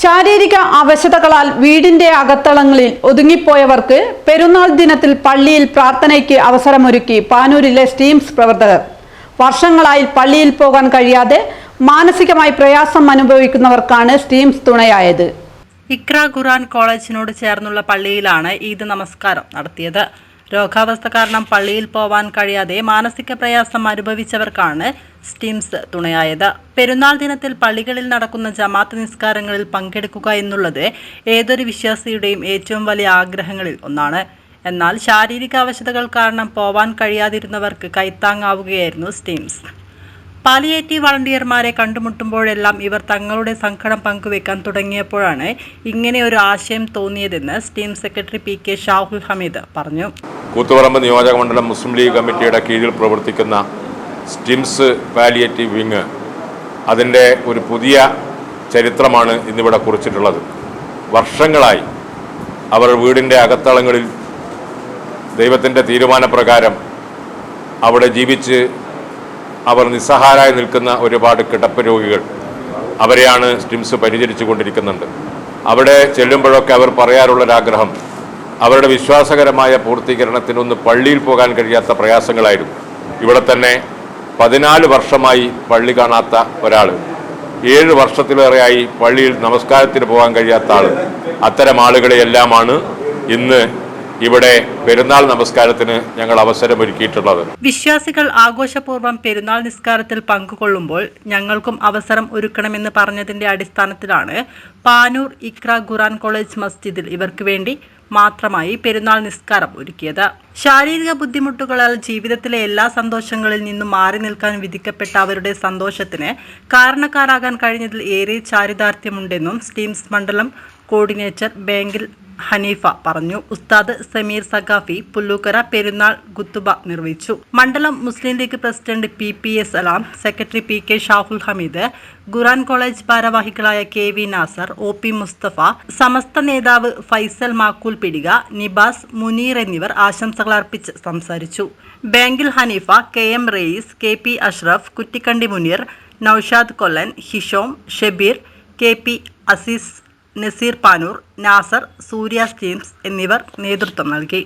ശാരീരിക അവശതകളാൽ വീടിന്റെ അകത്തളങ്ങളിൽ ഒതുങ്ങിപ്പോയവർക്ക് പെരുന്നാൾ ദിനത്തിൽ പള്ളിയിൽ പ്രാർത്ഥനയ്ക്ക് അവസരമൊരുക്കി പാനൂരിലെ സ്റ്റീംസ് പ്രവർത്തകർ. വർഷങ്ങളായി പള്ളിയിൽ പോകാൻ കഴിയാതെ മാനസികമായി പ്രയാസം അനുഭവിക്കുന്നവർക്കാണ് സ്റ്റീംസ് തുണയായത്. ഇക്ര ഖുറാൻ കോളേജിനോട് ചേർന്നുള്ള പള്ളിയിലാണ് ഈദ് നമസ്കാരം നടത്തിയത്. രോഗാവസ്ഥ കാരണം പള്ളിയിൽ പോവാൻ കഴിയാതെ മാനസിക പ്രയാസം അനുഭവിച്ചവർക്കാണ് സ്റ്റിംസ് തുണയായത്. പെരുന്നാൾ ദിനത്തിൽ പള്ളികളിൽ നടക്കുന്ന ജമാത്ത് നിസ്കാരങ്ങളിൽ പങ്കെടുക്കുക എന്നുള്ളത് ഏതൊരു വിശ്വാസിയുടെയും ഏറ്റവും വലിയ ആഗ്രഹങ്ങളിൽ ഒന്നാണ്. എന്നാൽ ശാരീരിക അവശതകൾ കാരണം പോവാൻ കഴിയാതിരുന്നവർക്ക് കൈത്താങ്ങാവുകയായിരുന്നു സ്റ്റീംസ്. പാലിയേറ്റീവ് വളണ്ടിയർമാരെ കണ്ടുമുട്ടുമ്പോഴെല്ലാം ഇവർ തങ്ങളുടെ സങ്കടം പങ്കുവെക്കാൻ തുടങ്ങിയപ്പോഴാണ് ഇങ്ങനെ ഒരു ആശയം തോന്നിയതെന്ന് steam secretary P K Shahul Hameed പറഞ്ഞു. കൂത്തുപറമ്പ് നിയോജക മണ്ഡലം മുസ്ലിം ലീഗ് കമ്മിറ്റിയുടെ കീഴിൽ പ്രവർത്തിക്കുന്ന സ്റ്റിംസ് പാലിയേറ്റീവ് വിങ് അതിന്റെ ഒരു പുതിയ ചരിത്രമാണ് ഇന്നിവിടെ കുറിച്ചിട്ടുള്ളത്. വർഷങ്ങളായി അവർ വീടിന്റെ അകത്തളങ്ങളിൽ ദൈവത്തിന്റെ തീരുമാനപ്രകാരം അവിടെ ജീവിച്ച് അവർ നിസ്സഹാരായി നിൽക്കുന്ന ഒരുപാട് കിടപ്പ് രോഗികൾ അവരെയാണ് സ്റ്റിംസ് പരിചരിച്ചു കൊണ്ടിരിക്കുന്നുണ്ട് അവിടെ ചെല്ലുമ്പോഴൊക്കെ അവർ പറയാറുള്ളൊരാഗ്രഹം അവരുടെ വിശ്വാസകരമായ പൂർത്തീകരണത്തിനൊന്ന് പള്ളിയിൽ പോകാൻ കഴിയാത്ത പ്രയാസങ്ങളായിരുന്നു. ഇവിടെ തന്നെ പതിനാല് വർഷമായി പള്ളി കാണാത്ത ഒരാൾ ഏഴ് വർഷത്തിലേറെയായി പള്ളിയിൽ നമസ്കാരത്തിന് പോകാൻ കഴിയാത്ത ആൾ അത്തരം ആളുകളെയെല്ലാമാണ് ഇന്ന് ഇവിടെ പെരുന്നാൾ നമസ്കാരത്തിന് ഞങ്ങൾ അവസരമൊരുക്കിയിട്ടുള്ളത്. വിശ്വാസികൾ ആഘോഷപൂർവം പെരുന്നാൾ നിസ്കാരത്തിൽ പങ്കുകൊള്ളുമ്പോൾ ഞങ്ങൾക്കും അവസരം ഒരുക്കണമെന്ന് പറഞ്ഞതിന്റെ അടിസ്ഥാനത്തിലാണ് പാനൂർ ഇക്ര ഖുറാൻ കോളേജ് മസ്ജിദിൽ ഇവർക്ക് വേണ്ടി മാത്രമായി പെരുന്നാൾ നിസ്കാരം ഒരുക്കിയത്. ശാരീരിക ബുദ്ധിമുട്ടുകളാൽ ജീവിതത്തിലെ എല്ലാ സന്തോഷങ്ങളിൽ നിന്നും മാറി നിൽക്കാൻ വിധിക്കപ്പെട്ട അവരുടെ സന്തോഷത്തിന് കാരണക്കാരാകാൻ കഴിഞ്ഞതിൽ ഏറെ ചാരിതാർത്ഥ്യമുണ്ടെന്നും സ്റ്റീംസ് മണ്ഡലം കോർഡിനേറ്റർ ബാങ്കിൽ ഹനീഫ പറഞ്ഞു. ഉസ്താദ് സമീർ സഖാഫി പുല്ലൂക്കര പെരുന്നാൾ ഗുത്തുബ നിർവഹിച്ചു. മണ്ഡലം Muslim League president P P S Salam secretary P K Shahul Hameed Quran college ഭാരവാഹികളായ K V Nasar O P Mustafa Samastha നേതാവ് ഫൈസൽ മാക്കൂൽ പിടിക നിബാസ് മുനീർ എന്നിവർ ആശംസകൾ അർപ്പിച്ച് സംസാരിച്ചു. ബാങ്കിൽ Hanifa K M Rais K P Ashraf Kuttikandi Muneer Naushad Kollan Hisham Shebeer K P Azeez Naseer Panoor Nasar Surya steams എന്നിവർ നേതൃത്വം നൽകി.